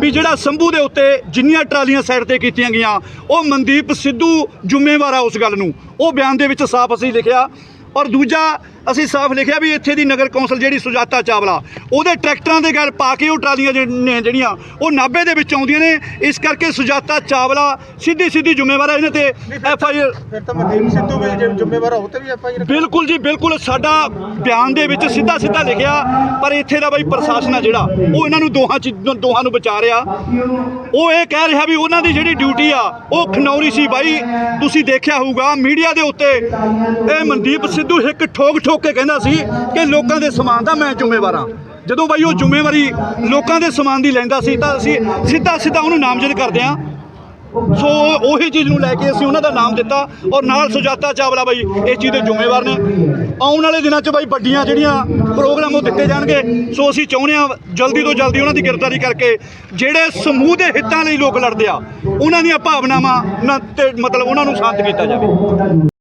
ਵੀ ਜਿਹੜਾ ਸੰਭੂ ਦੇ ਉੱਤੇ ਜਿੰਨੀਆਂ ਟਰਾਲੀਆਂ ਸਾਈਡ ਤੇ ਕੀਤੀਆਂ ਗਈਆਂ, ਉਹ ਮਨਦੀਪ ਸਿੱਧੂ ਜ਼ਿੰਮੇਵਾਰ ਆ ਉਸ ਗੱਲ ਨੂੰ। ਉਹ ਬਿਆਨ ਦੇ ਵਿੱਚ ਸਾਫ਼ ਅਸੀਂ ਲਿਖਿਆ। ਔਰ ਦੂਜਾ ਅਸੀਂ ਸਾਫ਼ ਲਿਖਿਆ ਵੀ ਇੱਥੇ ਦੀ ਨਗਰ ਕੌਂਸਲ ਜਿਹੜੀ ਸੁਜਾਤਾ ਚਾਵਲਾ ਉਹਦੇ ਟਰੈਕਟਰਾਂ ਦੇ ਗੱਲ ਪਾ ਕੇ ਉਹ ਟਰਾਲੀਆਂ ਜਿਹੜੀਆਂ ਜਿਹੜੀਆਂ ਉਹ ਨਾਭੇ ਦੇ ਵਿੱਚ ਆਉਂਦੀਆਂ ਨੇ ਇਸ ਕਰਕੇ ਸੁਜਾਤਾ ਚਾਵਲਾ ਸਿੱਧੀ ਸਿੱਧੀ ਜ਼ਿੰਮੇਵਾਰ ਹੈ ਇਹਨਾਂ ਤੇ ਐਫ ਆਈ ਆਰ ਫਿਰ ਤਾਂ ਮਨਦੀਪ ਸਿੱਧੂ ਵੀ ਜ਼ਿੰਮੇਵਾਰ ਹੋ ਤੇ ਵੀ ਆਪਾਂ ਹੀ ਬਿਲਕੁਲ ਜੀ ਬਿਲਕੁਲ ਸਾਡਾ ਬਿਆਨ ਦੇ ਵਿੱਚ ਸਿੱਧਾ ਸਿੱਧਾ ਲਿਖਿਆ ਪਰ ਇੱਥੇ ਦਾ ਬਈ ਪ੍ਰਸ਼ਾਸਨ ਆ ਜਿਹੜਾ ਉਹ ਇਹਨਾਂ ਨੂੰ ਦੋਹਾਂ ਚ ਦੋਹਾਂ ਨੂੰ ਬਚਾ ਰਿਹਾ। ਉਹ ਇਹ ਕਹਿ ਰਿਹਾ ਵੀ ਉਹਨਾਂ ਦੀ ਜਿਹੜੀ ਡਿਊਟੀ ਆ ਉਹ ਖਨੌਰੀ ਸੀ ਬਾਈ ਤੁਸੀਂ ਦੇਖਿਆ ਹੋਊਗਾ ਮੀਡੀਆ ਦੇ ਉੱਤੇ ਇਹ ਮਨਦੀਪ ਸਿੱਧੂ ਇੱਕ ਠੋਕ ਠੋਕ ਕੇ ਕਹਿੰਦਾ ਸੀ ਕਿ ਲੋਕਾਂ ਦੇ ਸਮਾਨ ਦਾ ਮੈਂ ਜ਼ਿੰਮੇਵਾਰ ਹਾਂ। ਜਦੋਂ ਬਾਈ ਉਹ ਜ਼ਿੰਮੇਵਾਰੀ ਲੋਕਾਂ ਦੇ ਸਮਾਨ ਦੀ ਲੈਂਦਾ ਸੀ ਤਾਂ ਅਸੀਂ ਸਿੱਧਾ ਸਿੱਧਾ ਉਹਨੂੰ ਨਾਮਜ਼ਦ ਕਰਦੇ ਹਾਂ। ਸੋ ਉਹੀ ਚੀਜ਼ ਨੂੰ ਲੈ ਕੇ ਅਸੀਂ ਉਹਨਾਂ ਦਾ ਨਾਮ ਦਿੱਤਾ ਔਰ ਨਾਲ ਸੁਜਾਤਾ ਚਾਵਲਾ ਬਾਈ, ਇਸ ਚੀਜ਼ ਦੇ ਜ਼ਿੰਮੇਵਾਰ ਨੇ। ਆਉਣ ਵਾਲੇ ਦਿਨਾਂ 'ਚ ਬਾਈ ਵੱਡੀਆਂ ਜਿਹੜੀਆਂ ਪ੍ਰੋਗਰਾਮ ਉਹ ਦਿੱਤੇ ਜਾਣਗੇ, ਸੋ ਅਸੀਂ ਚਾਹੁੰਦੇ ਹਾਂ ਜਲਦੀ ਤੋਂ ਜਲਦੀ ਉਹਨਾਂ ਦੀ ਗ੍ਰਿਫਤਾਰੀ ਕਰਕੇ ਜਿਹੜੇ ਸਮੂਹ ਦੇ ਹਿੱਤਾਂ ਲਈ ਲੋਕ ਲੜਦੇ ਆ, ਉਹਨਾਂ ਦੀਆਂ ਭਾਵਨਾਵਾਂ ਨਾਲ ਤੇ ਮਤਲਬ ਉਹਨਾਂ ਨੂੰ ਸ਼ਾਂਤ ਕੀਤਾ ਜਾਵੇ।